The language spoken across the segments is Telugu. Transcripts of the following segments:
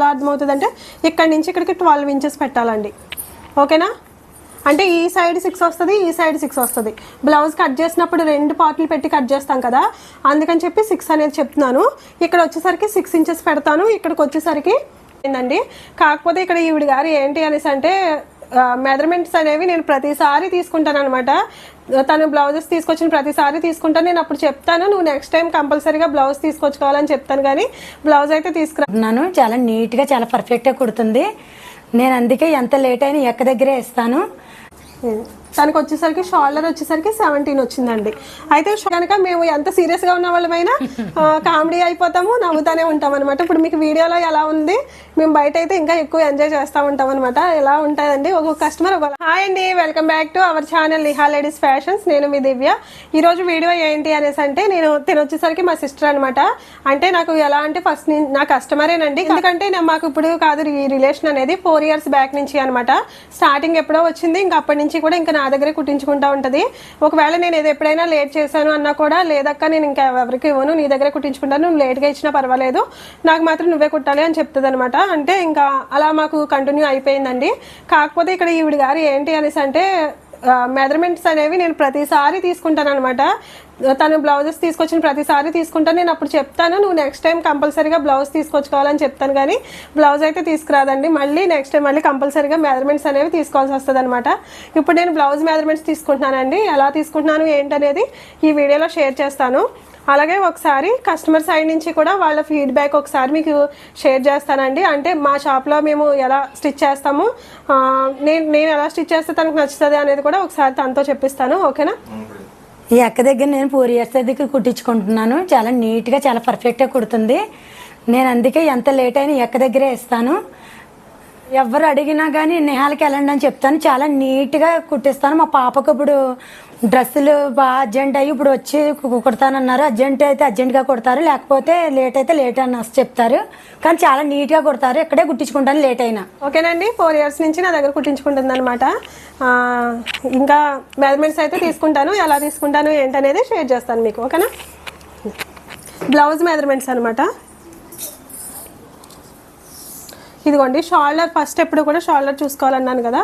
ఎలా అర్థమవుతుంది అంటే ఇక్కడి నుంచి ఇక్కడికి ట్వెల్వ్ ఇంచెస్ పెట్టాలండి. ఓకేనా? అంటే ఈ సైడ్ సిక్స్ వస్తుంది ఈ సైడ్ సిక్స్ వస్తుంది. బ్లౌజ్ కట్ చేసినప్పుడు రెండు పార్ట్లు పెట్టి కట్ చేస్తాం కదా? అందుకని చెప్పి సిక్స్ అనేది చెప్తున్నాను. ఇక్కడ వచ్చేసరికి సిక్స్ ఇంచెస్ పెడతాను. ఇక్కడికి వచ్చేసరికి ఏంటండి? కాకపోతే ఇక్కడ ఈవిడ గారు ఏంటి అనేసి అంటే మెజర్మెంట్స్ అనేవి నేను ప్రతిసారి తీసుకుంటాను అనమాట తను బ్లౌజెస్ తీసుకొచ్చిన ప్రతిసారి తీసుకుంటాను. నేను అప్పుడు చెప్తాను నువ్వు నెక్స్ట్ టైం కంపల్సరీగా బ్లౌజ్ తీసుకొచ్చుకోవాలని చెప్తాను కానీ బ్లౌజ్ అయితే తీసుకురా. కుడుతున్నాను చాలా నీట్గా చాలా పర్ఫెక్ట్గా కుడుతుంది. నేను అందుకే ఎంత లేట్ అయినా ఎక్క దగ్గరే ఇస్తాను. తనకు వచ్చేసరికి షోల్డర్ వచ్చేసరికి సెవెంటీన్ వచ్చిందండి. అయితే కనుక మేము ఎంత సీరియస్గా ఉన్న వాళ్ళమైనా కామెడీ అయిపోతాము నవ్వుతూనే ఉంటాం అనమాట ఇప్పుడు మీకు వీడియోలో ఎలా ఉంది? మేము బయట అయితే ఇంకా ఎక్కువ ఎంజాయ్ చేస్తూ ఉంటాం అనమాట ఎలా ఉంటుందండి? ఒక కస్టమర్ ఒక హాయ్ అండి welcome back to our channel Niha ladies fashions నేను మీ దివ్య. ఈ రోజు వీడియో ఏంటి అనేసి అంటే నేను తినొచ్చేసరికి మా సిస్టర్ అనమాట అంటే నాకు ఎలా అంటే ఫస్ట్ నా కస్టమరేనండి ఎందుకంటే మాకు ఇప్పుడు కాదు ఈ రిలేషన్ అనేది ఫోర్ ఇయర్స్ బ్యాక్ నుంచి అనమాట స్టార్టింగ్ ఎప్పుడో వచ్చింది ఇంకా అప్పటి నుంచి కూడా ఇంకా నా దగ్గరే కుట్టించుకుంటా ఉంటుంది. ఒకవేళ నేను ఏదో ఎప్పుడైనా లేట్ చేశాను అన్నా కూడా లేదక్క నేను ఇంకా ఎవరికి ఇవ్వను నీ దగ్గరే కుట్టించుకుంటాను నువ్వు లేట్గా ఇచ్చినా పర్వాలేదు నాకు మాత్రం నువ్వే కుట్టాలి అని చెప్తుంది అనమాట అంటే ఇంకా అలా మాకు కంటిన్యూ అయిపోయిందండి. కాకపోతే ఇక్కడ ఈవిడ గారు ఏంటి అనేసి అంటే మెజర్మెంట్స్ అనేవి నేను ప్రతిసారి తీసుకుంటాను అనమాట తను బ్లౌజెస్ తీసుకొచ్చిన ప్రతిసారి తీసుకుంటాను నేను అప్పుడు చెప్తాను నువ్వు నెక్స్ట్ టైం కంపల్సరీగా బ్లౌజ్ తీసుకొచ్చుకోవాలని చెప్తాను కానీ బ్లౌజ్ అయితే తీసుకురాదండి. మళ్ళీ నెక్స్ట్ టైం మళ్ళీ కంపల్సరీగా మెజర్మెంట్స్ అనేవి తీసుకోవాల్సి వస్తుంది అనమాట ఇప్పుడు నేను బ్లౌజ్ మెజర్మెంట్స్ తీసుకుంటున్నానండి. ఎలా తీసుకుంటున్నాను ఏంటనేది ఈ వీడియోలో షేర్ చేస్తాను. అలాగే ఒకసారి కస్టమర్ సైడ్ నుంచి కూడా వాళ్ళ ఫీడ్బ్యాక్ ఒకసారి మీకు షేర్ చేస్తానండి. అంటే మా షాప్లో మేము ఎలా స్టిచ్ చేస్తాము నేను నేను ఎలా స్టిచ్ చేస్తే తనకు నచ్చుతుంది అనేది కూడా ఒకసారి తనతో చెప్పిస్తాను. ఓకేనా? ఈ అక్క దగ్గర నేను ఫోర్ ఇయర్స్ దగ్గర కుట్టించుకుంటున్నాను. చాలా నీట్గా చాలా పర్ఫెక్ట్గా కుడుతుంది. నేను అందుకే ఎంత లేట్ అయినా ఈ అక్క దగ్గరే ఇస్తాను. ఎవరు అడిగినా కానీ నేహాలకి వెళ్ళండి అని చెప్తాను. చాలా నీట్గా కుట్టిస్తాను. మా పాపకు ఇప్పుడు డ్రెస్సులు బాగా అర్జెంట్ అయ్యి ఇప్పుడు వచ్చి కుడతానన్నారు. అర్జెంట్ అయితే అర్జెంట్గా కుడతారు. లేకపోతే లేట్ అయితే లేట్ అని చెప్తారు. కానీ చాలా నీట్గా కుడతారు. ఇక్కడే కుట్టించుకుంటాను లేట్ అయినా. ఓకేనండి. ఫోర్ ఇయర్స్ నుంచి నా దగ్గర కుట్టించుకుంటుంది అనమాట ఇంకా మెజర్మెంట్స్ అయితే తీసుకుంటాను. ఎలా తీసుకుంటాను ఏంటనేది షేర్ చేస్తాను మీకు. ఓకేనా? బ్లౌజ్ మెజర్మెంట్స్ అనమాట ఇదిగోండి షోల్డర్ ఫస్ట్ ఎప్పుడు కూడా షోల్డర్ చూసుకోవాలన్నాను కదా.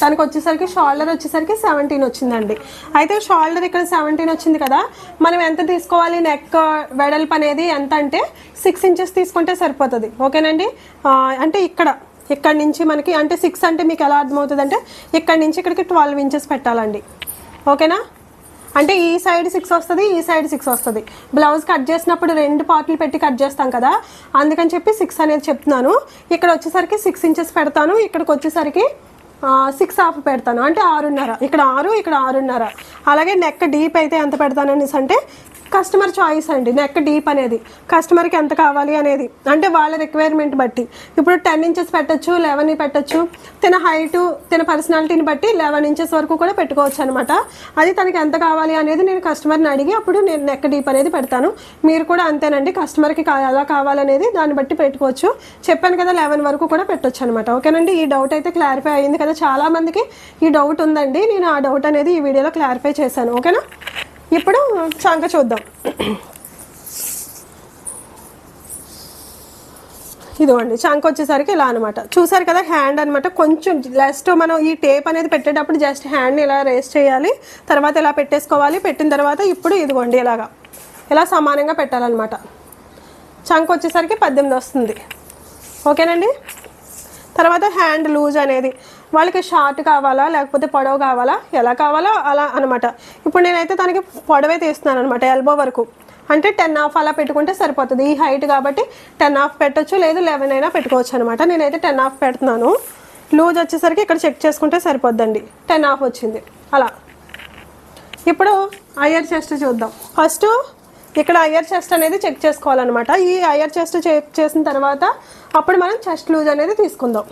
తనకు వచ్చేసరికి షోల్డర్ వచ్చేసరికి సెవెంటీన్ వచ్చిందండి. అయితే షోల్డర్ ఇక్కడ సెవెంటీన్ వచ్చింది కదా మనం ఎంత తీసుకోవాలి నెక్ వెడల్పు అనేది ఎంత అంటే సిక్స్ ఇంచెస్ తీసుకుంటే సరిపోతుంది. ఓకేనండి? అంటే ఇక్కడ ఇక్కడ నుంచి మనకి అంటే సిక్స్ అంటే మీకు ఎలా అర్థమవుతుంది అంటే ఇక్కడ నుంచి ఇక్కడికి ట్వెల్వ్ ఇంచెస్ పెట్టాలండి. ఓకేనా? అంటే ఈ సైడ్ సిక్స్ వస్తుంది ఈ సైడ్ సిక్స్ వస్తుంది. బ్లౌజ్ కట్ చేసినప్పుడు రెండు పార్ట్లు పెట్టి కట్ చేస్తాం కదా? అందుకని చెప్పి సిక్స్ అనేది చెప్తున్నాను. ఇక్కడ వచ్చేసరికి సిక్స్ ఇంచెస్ పెడతాను. ఇక్కడికి వచ్చేసరికి సిక్స్ హాఫ్ పెడతాను. అంటే ఆరున్నర. ఇక్కడ ఆరు ఇక్కడ ఆరున్నర. అలాగే నెక్ డీప్ అయితే ఎంత పెడతాను అనేసి అంటే కస్టమర్ చాయిస్ అండి. నెక్ డీప్ అనేది. కస్టమర్కి ఎంత కావాలి అనేది. అంటే వాళ్ళ రిక్వైర్మెంట్ బట్టి. ఇప్పుడు టెన్ ఇంచెస్ పెట్టచ్చు లెవెన్ పెట్టచ్చు. తన హైటు తన పర్సనాలిటీని బట్టి లెవెన్ ఇంచెస్ వరకు కూడా పెట్టుకోవచ్చు అనమాట అది తనకి ఎంత కావాలి అనేది నేను కస్టమర్ని అడిగి అప్పుడు నేను నెక్ డీప్ అనేది పెడతాను. మీరు కూడా అంతేనండి. కస్టమర్కి ఎలా కావాలనేది దాన్ని బట్టి పెట్టుకోవచ్చు. చెప్పాను కదా లెవెన్ వరకు కూడా పెట్టొచ్చు అనమాట ఓకేనండి? ఈ డౌట్ అయితే క్లారిఫై అయింది కదా. చాలా మందికి ఈ డౌట్ ఉందండి. నేను ఆ డౌట్ అనేది ఈ వీడియోలో క్లారిఫై చేశాను. ఓకేనా? ఇప్పుడు చంక చూద్దాం. ఇదిగోండి చంక వచ్చేసరికి ఇలా అనమాట చూసారు కదా హ్యాండ్ అనమాట కొంచెం జస్ట్ మనం ఈ టేప్ అనేది పెట్టేటప్పుడు జస్ట్ హ్యాండ్ని ఇలా రేస్ చేయాలి. తర్వాత ఇలా పెట్టేసుకోవాలి. పెట్టిన తర్వాత ఇప్పుడు ఇదిగోండి ఇలాగా. ఇలా సమానంగా పెట్టాలన్నమాట. చంక వచ్చేసరికి పద్దెనిమిది వస్తుంది. ఓకేనండి? తర్వాత హ్యాండ్ లూజ్ అనేది. వాళ్ళకి షార్ట్ కావాలా లేకపోతే పొడవు కావాలా ఎలా కావాలో అలా అనమాట ఇప్పుడు నేనైతే తనకి పొడవే తీస్తున్నాను అనమాట ఎల్బో వరకు. అంటే టెన్ హాఫ్ అలా పెట్టుకుంటే సరిపోతుంది. ఈ హైట్ కాబట్టి టెన్ ఆఫ్ పెట్టచ్చు లేదు లెవెన్ అయినా పెట్టుకోవచ్చు అనమాట నేనైతే టెన్ ఆఫ్ పెడుతున్నాను. లూజ్ వచ్చేసరికి ఇక్కడ చెక్ చేసుకుంటే సరిపోద్దండి. టెన్ ఆఫ్ వచ్చింది. అలా. ఇప్పుడు అయ్యర్ చెస్ట్ చూద్దాం. ఫస్ట్ ఇక్కడ అయ్యర్ చెస్ట్ అనేది చెక్ చేసుకోవాలన్నమాట. ఈ అయ్యర్ చెస్ట్ చెక్ చేసిన తర్వాత అప్పుడు మనం చెస్ట్ లూజ్ అనేది తీసుకుందాం.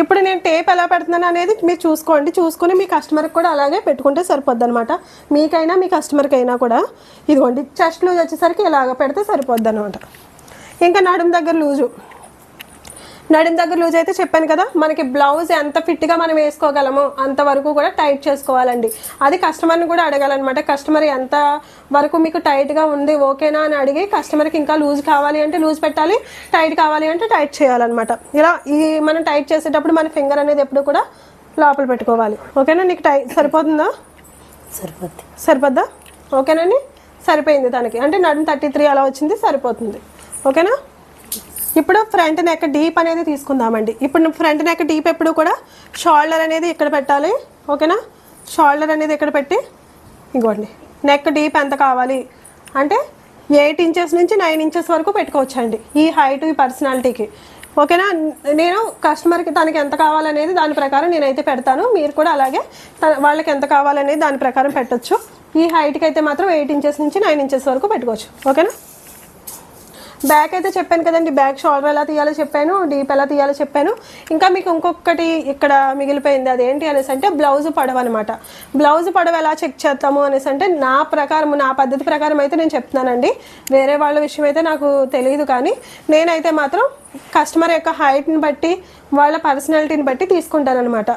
ఇప్పుడు నేను టేప్ ఎలా పెడుతున్నాను అనేది మీరు చూసుకోండి. చూసుకుని మీ కస్టమర్కి కూడా అలాగే పెట్టుకుంటే సరిపోద్ది అనమాట మీకైనా మీ కస్టమర్కి అయినా కూడా ఇదిగోండి చెస్ట్ లూజ్ వచ్చేసరికి ఇలాగ పెడితే సరిపోద్ది అనమాట ఇంకా నడుము దగ్గర లూజు నడుం దగ్గర లూజ్ అయితే చెప్పాను కదా మనకి బ్లౌజ్ ఎంత ఫిట్గా మనం వేసుకోగలమో అంతవరకు కూడా టైట్ చేసుకోవాలండి. అది కస్టమర్ని కూడా అడగాలన్నమాట. కస్టమర్ ఎంత వరకు మీకు టైట్గా ఉంది ఓకేనా అని అడిగి కస్టమర్కి ఇంకా లూజ్ కావాలి అంటే లూజ్ పెట్టాలి టైట్ కావాలి అంటే టైట్ చేయాలన్నమాట. ఇలా ఈ మనం టైట్ చేసేటప్పుడు మన ఫింగర్ అనేది ఎప్పుడు కూడా లోపల పెట్టుకోవాలి. ఓకేనా నీకు టై సరిపోతుందా? సరిపోద్ది. సరిపోద్దా? ఓకేనండి సరిపోయింది తనకి. అంటే నడుము థర్టీ త్రీ అలా వచ్చింది సరిపోతుంది. ఓకేనా ఇప్పుడు ఫ్రంట్ నెక్ డీప్ అనేది తీసుకుందామండి. ఇప్పుడు ఫ్రంట్ నెక్ డీప్ ఎప్పుడు కూడా షోల్డర్ అనేది ఇక్కడ పెట్టాలి. ఓకేనా? షోల్డర్ అనేది ఇక్కడ పెట్టి ఇగోండి. నెక్ డీప్ ఎంత కావాలి? అంటే ఎయిట్ ఇంచెస్ నుంచి నైన్ ఇంచెస్ వరకు పెట్టుకోవచ్చండి. ఈ హైట్ ఈ పర్సనాలిటీకి ఓకేనా? నేను కస్టమర్కి తనకి ఎంత కావాలనేది దాని ప్రకారం నేనైతే పెడతాను. మీరు కూడా అలాగే తన- వాళ్ళకి ఎంత కావాలనేది దాని ప్రకారం పెట్టొచ్చు. ఈ హైట్కి అయితే మాత్రం ఎయిట్ ఇంచెస్ నుంచి నైన్ ఇంచెస్ వరకు పెట్టుకోవచ్చు. ఓకేనా? బ్యాక్ అయితే చెప్పాను కదండి. బ్యాక్ షోల్డర్ ఎలా తీయాలో చెప్పాను డీప్ ఎలా తీయాలో చెప్పాను. ఇంకా మీకు ఇంకొకటి ఇక్కడ మిగిలిపోయింది అదేంటి అనేసి అంటే బ్లౌజ్ పడవ అనమాట బ్లౌజ్ పడవ ఎలా చెక్ చేస్తాము అనేసి అంటే నా ప్రకారం నా పద్ధతి ప్రకారం అయితే నేను చెప్తున్నానండి. వేరే వాళ్ళ విషయం అయితే నాకు తెలియదు కానీ నేనైతే మాత్రం కస్టమర్ యొక్క హైట్ని బట్టి వాళ్ళ పర్సనాలిటీని బట్టి తీసుకుంటానమాట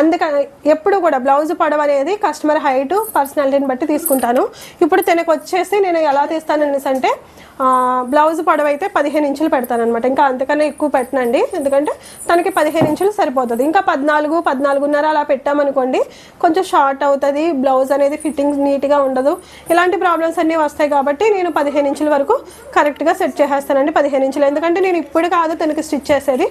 అందుకని ఎప్పుడు కూడా బ్లౌజ్ పొడవు అనేది కస్టమర్ హైట్ పర్సనాలిటీని బట్టి తీసుకుంటాను. ఇప్పుడు తనకు వచ్చేసి నేను ఎలా తీస్తాను అనేసి అంటే బ్లౌజ్ పొడవు అయితే పదిహేను ఇంచులు పెడతాను అనమాట ఇంకా అంతకన్నా ఎక్కువ పెట్టనండి. ఎందుకంటే తనకి పదిహేను ఇంచులు సరిపోతుంది. ఇంకా పద్నాలుగు పద్నాలుగున్నర అలా పెట్టామనుకోండి కొంచెం షార్ట్ అవుతుంది. బ్లౌజ్ అనేది ఫిట్టింగ్ నీట్గా ఉండదు. ఇలాంటి ప్రాబ్లమ్స్ అన్నీ వస్తాయి కాబట్టి నేను పదిహేను ఇంచుల వరకు కరెక్ట్గా సెట్ చేసేస్తానండి పదిహేను ఇంచులు. ఎందుకంటే నేను ఇప్పుడు కాదు తనకి స్టిచ్ చేసేది.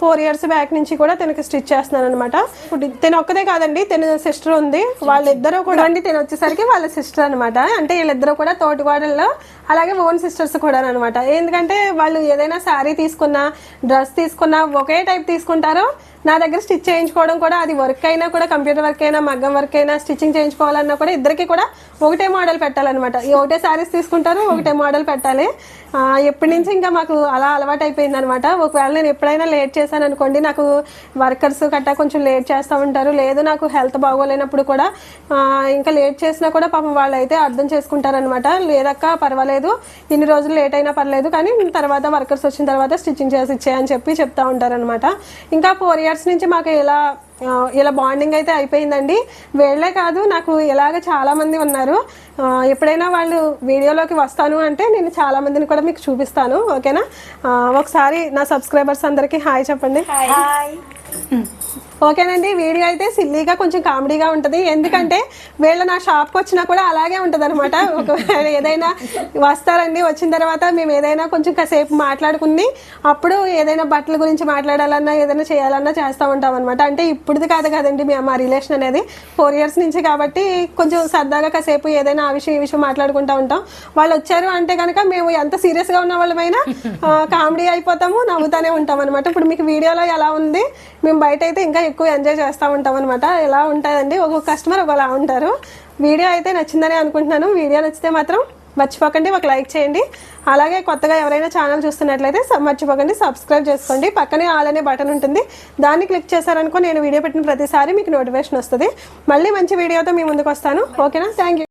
ఫోర్ ఇయర్స్ బ్యాక్ నుంచి కూడా తనకి స్టిచ్ చేస్తున్నాను అనమాట ఇప్పుడు తను ఒక్కదే కాదండి తన సిస్టర్ ఉంది. వాళ్ళిద్దరూ కూడా అండి తను వచ్చేసరికి వాళ్ళ సిస్టర్ అనమాట అంటే వీళ్ళిద్దరూ కూడా తోటివాడల్లో అలాగే ఓన్ సిస్టర్స్ కూడా అనమాట ఎందుకంటే వాళ్ళు ఏదైనా శారీ తీసుకున్నా డ్రెస్ తీసుకున్నా ఒకే టైప్ తీసుకుంటారో. నా దగ్గర స్టిచ్ చేయించుకోవడం కూడా అది వర్క్ అయినా కూడా కంప్యూటర్ వర్క్ అయినా మగ్గం వర్క్ అయినా స్టిచ్చింగ్ చేయించుకోవాలన్నా కూడా ఇద్దరికి కూడా ఒకటే మోడల్ పెట్టాలన్నమాట. ఒకటే శారీస్ తీసుకుంటారు ఒకటే మోడల్ పెట్టాలి. ఎప్పటి నుంచి ఇంకా మాకు అలా అలవాటు అయిపోయింది అనమాట ఒకవేళ నేను ఎప్పుడైనా లేట్ చేశాను అనుకోండి నాకు వర్కర్స్ గట్టా కొంచెం లేట్ చేస్తూ ఉంటారు. లేదు నాకు హెల్త్ బాగోలేనప్పుడు కూడా ఇంకా లేట్ చేసినా కూడా పాపం వాళ్ళు అయితే అర్థం చేసుకుంటారనమాట లేదక్క పర్వాలేదు ఇన్ని రోజులు లేట్ అయినా పర్లేదు కానీ తర్వాత వర్కర్స్ వచ్చిన తర్వాత స్టిచ్చింగ్ చేసి ఇచ్చేయని చెప్పి చెప్తా ఉంటారనమాట ఇంకా ఫోర్ ఇయర్స్ నుంచి మాకు ఇలా ఇలా బాండింగ్ అయితే అయిపోయిందండి. వీళ్ళే కాదు నాకు ఇలాగ చాలా మంది ఉన్నారు. ఎప్పుడైనా వాళ్ళు వీడియోలోకి వస్తాను అంటే నేను చాలా మందిని కూడా మీకు చూపిస్తాను ఓకేనా? ఒకసారి నా సబ్స్క్రైబర్స్ అందరికీ హాయ్ చెప్పండి. ఓకేనండి వీడియో అయితే సిల్లీగా కొంచెం కామెడీగా ఉంటుంది. ఎందుకంటే వీళ్ళ నా షాప్కి వచ్చినా కూడా అలాగే ఉంటుంది అనమాట ఒకవేళ ఏదైనా వస్తారండి వచ్చిన తర్వాత మేము ఏదైనా కొంచెం కాసేపు మాట్లాడుకుని అప్పుడు ఏదైనా బట్టల గురించి మాట్లాడాలన్నా ఏదైనా చేయాలన్నా చేస్తూ ఉంటాం అనమాట అంటే ఇప్పుడుది కాదు కదండి మేము మా రిలేషన్ అనేది. ఫోర్ ఇయర్స్ నుంచి కాబట్టి కొంచెం సరదాగా కాసేపు ఏదైనా ఆ విషయం ఈ విషయం మాట్లాడుకుంటూ ఉంటాం. వాళ్ళు వచ్చారు అంటే కనుక మేము ఎంత సీరియస్గా ఉన్న వాళ్ళమైనా కామెడీ అయిపోతాము నవ్వుతానే ఉంటాం అనమాట ఇప్పుడు మీకు వీడియోలో ఎలా ఉంది? మేము బయట అయితే ఇంకా ఎక్కువ ఎంజాయ్ చేస్తూ ఉంటాం అనమాట ఎలా ఉంటుందండి ఒక్కొక్క కస్టమర్ ఒకలా ఉంటారు. వీడియో అయితే నచ్చిందని అనుకుంటున్నాను. వీడియో నచ్చితే మాత్రం మర్చిపోకండి. ఒక లైక్ చేయండి. అలాగే కొత్తగా ఎవరైనా ఛానల్ చూస్తున్నట్లయితే మర్చిపోకండి. సబ్స్క్రైబ్ చేసుకోండి. పక్కనే ఆల్ అనే బటన్ ఉంటుంది. దాన్ని క్లిక్ చేశారనుకో నేను వీడియో పెట్టిన ప్రతిసారి మీకు నోటిఫికేషన్ వస్తుంది. మళ్ళీ మంచి వీడియోతో మీ ముందుకు వస్తాను. ఓకేనా థ్యాంక్ యూ